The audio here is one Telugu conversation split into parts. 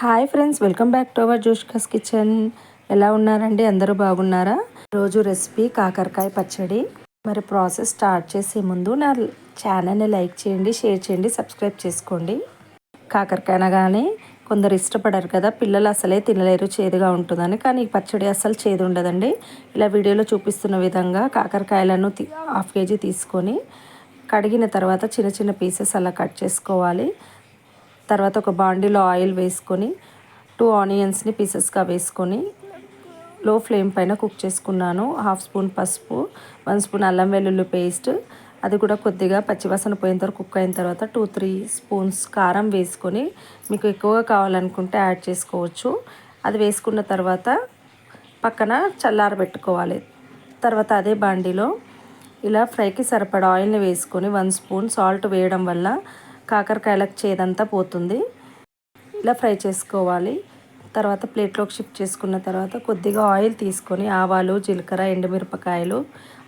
Hi friends welcome back to our జోష్కస్ kitchen. ఎలా ఉన్నారండి? అందరూ బాగున్నారా? రోజు రెసిపీ కాకరకాయ పచ్చడి. మరి ప్రాసెస్ స్టార్ట్ చేసే ముందు నా ఛానల్ని లైక్ చేయండి షేర్ చేయండి సబ్స్క్రైబ్ చేసుకోండి. కాకరకాయ అనగానే కొందరు ఇష్టపడరు కదా పిల్లలు అసలే తినలేరు చేదుగా ఉంటుందని. కానీ ఈ పచ్చడి అసలు చేదు ఉండదండి. ఇలా వీడియోలో చూపిస్తున్న విధంగా కాకరకాయలను హాఫ్ కేజీ తీసుకొని కడిగిన తర్వాత చిన్న చిన్న పీసెస్ అలా కట్ చేసుకోవాలి. తర్వాత ఒక బాండీలో ఆయిల్ వేసుకొని టూ ఆనియన్స్ని పీసెస్గా వేసుకొని లో ఫ్లేమ్ పైన కుక్ చేసుకున్నాను. హాఫ్ స్పూన్ పసుపు వన్ స్పూన్ అల్లం వెల్లుల్లి పేస్ట్. అది కూడా కొద్దిగా పచ్చివాసన పోయిన తర్వాత కుక్ అయిన తర్వాత టూ త్రీ స్పూన్స్ కారం వేసుకొని మీకు ఎక్కువగా కావాలనుకుంటే యాడ్ చేసుకోవచ్చు. అది వేసుకున్న తర్వాత పక్కన చల్లారబెట్టుకోవాలి తర్వాత అదే బాండీలో ఇలా ఫ్రైకి సరిపడా ఆయిల్ని వేసుకొని వన్ స్పూన్ సాల్ట్ వేయడం వల్ల కాకరకాయలకు చేదంతా పోతుంది. ఇలా ఫ్రై చేసుకోవాలి. తర్వాత ప్లేట్లోకి షిఫ్ట్ చేసుకున్న తర్వాత కొద్దిగా ఆయిల్ తీసుకొని ఆవాలు జీలకర్ర ఎండుమిరపకాయలు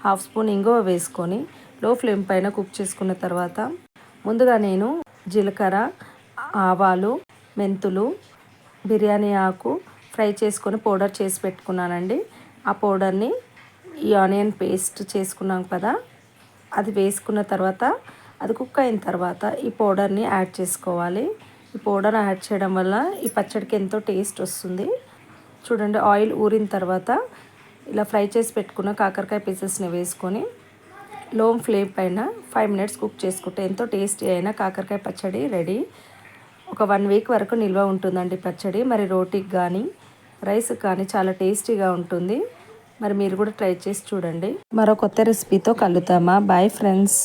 హాఫ్ స్పూన్ ఇంగువ వేసుకొని లో ఫ్లేమ్ పైన కుక్ చేసుకున్న తర్వాత ముందుగా నేను జీలకర్ర ఆవాలు మెంతులు బిర్యానీ ఆకు ఫ్రై చేసుకొని పౌడర్ చేసి పెట్టుకున్నానండి. ఆ పౌడర్ని ఈ ఆనియన్ పేస్ట్ చేసుకున్నాం కదా అది వేసుకున్న తర్వాత అది కుక్ అయిన తర్వాత ఈ పౌడర్ని యాడ్ చేసుకోవాలి. ఈ పౌడర్ యాడ్ చేయడం వల్ల ఈ పచ్చడికి ఎంతో టేస్ట్ వస్తుంది. చూడండి ఆయిల్ ఊరిన తర్వాత ఇలా ఫ్రై చేసి పెట్టుకున్న కాకరకాయ పీసెస్ని వేసుకొని లో ఫ్లేమ్ పైన ఫైవ్ మినిట్స్ కుక్ చేసుకుంటే ఎంతో టేస్టీ అయిన కాకరకాయ పచ్చడి రెడీ. ఒక వన్ వీక్ వరకు నిల్వ ఉంటుందండి పచ్చడి. మరి రోటీకి కానీ రైస్ కానీ చాలా టేస్టీగా ఉంటుంది. మరి మీరు కూడా ట్రై చేసి చూడండి. మరో కొత్త రెసిపీతో కలుద్దామా? Bye friends.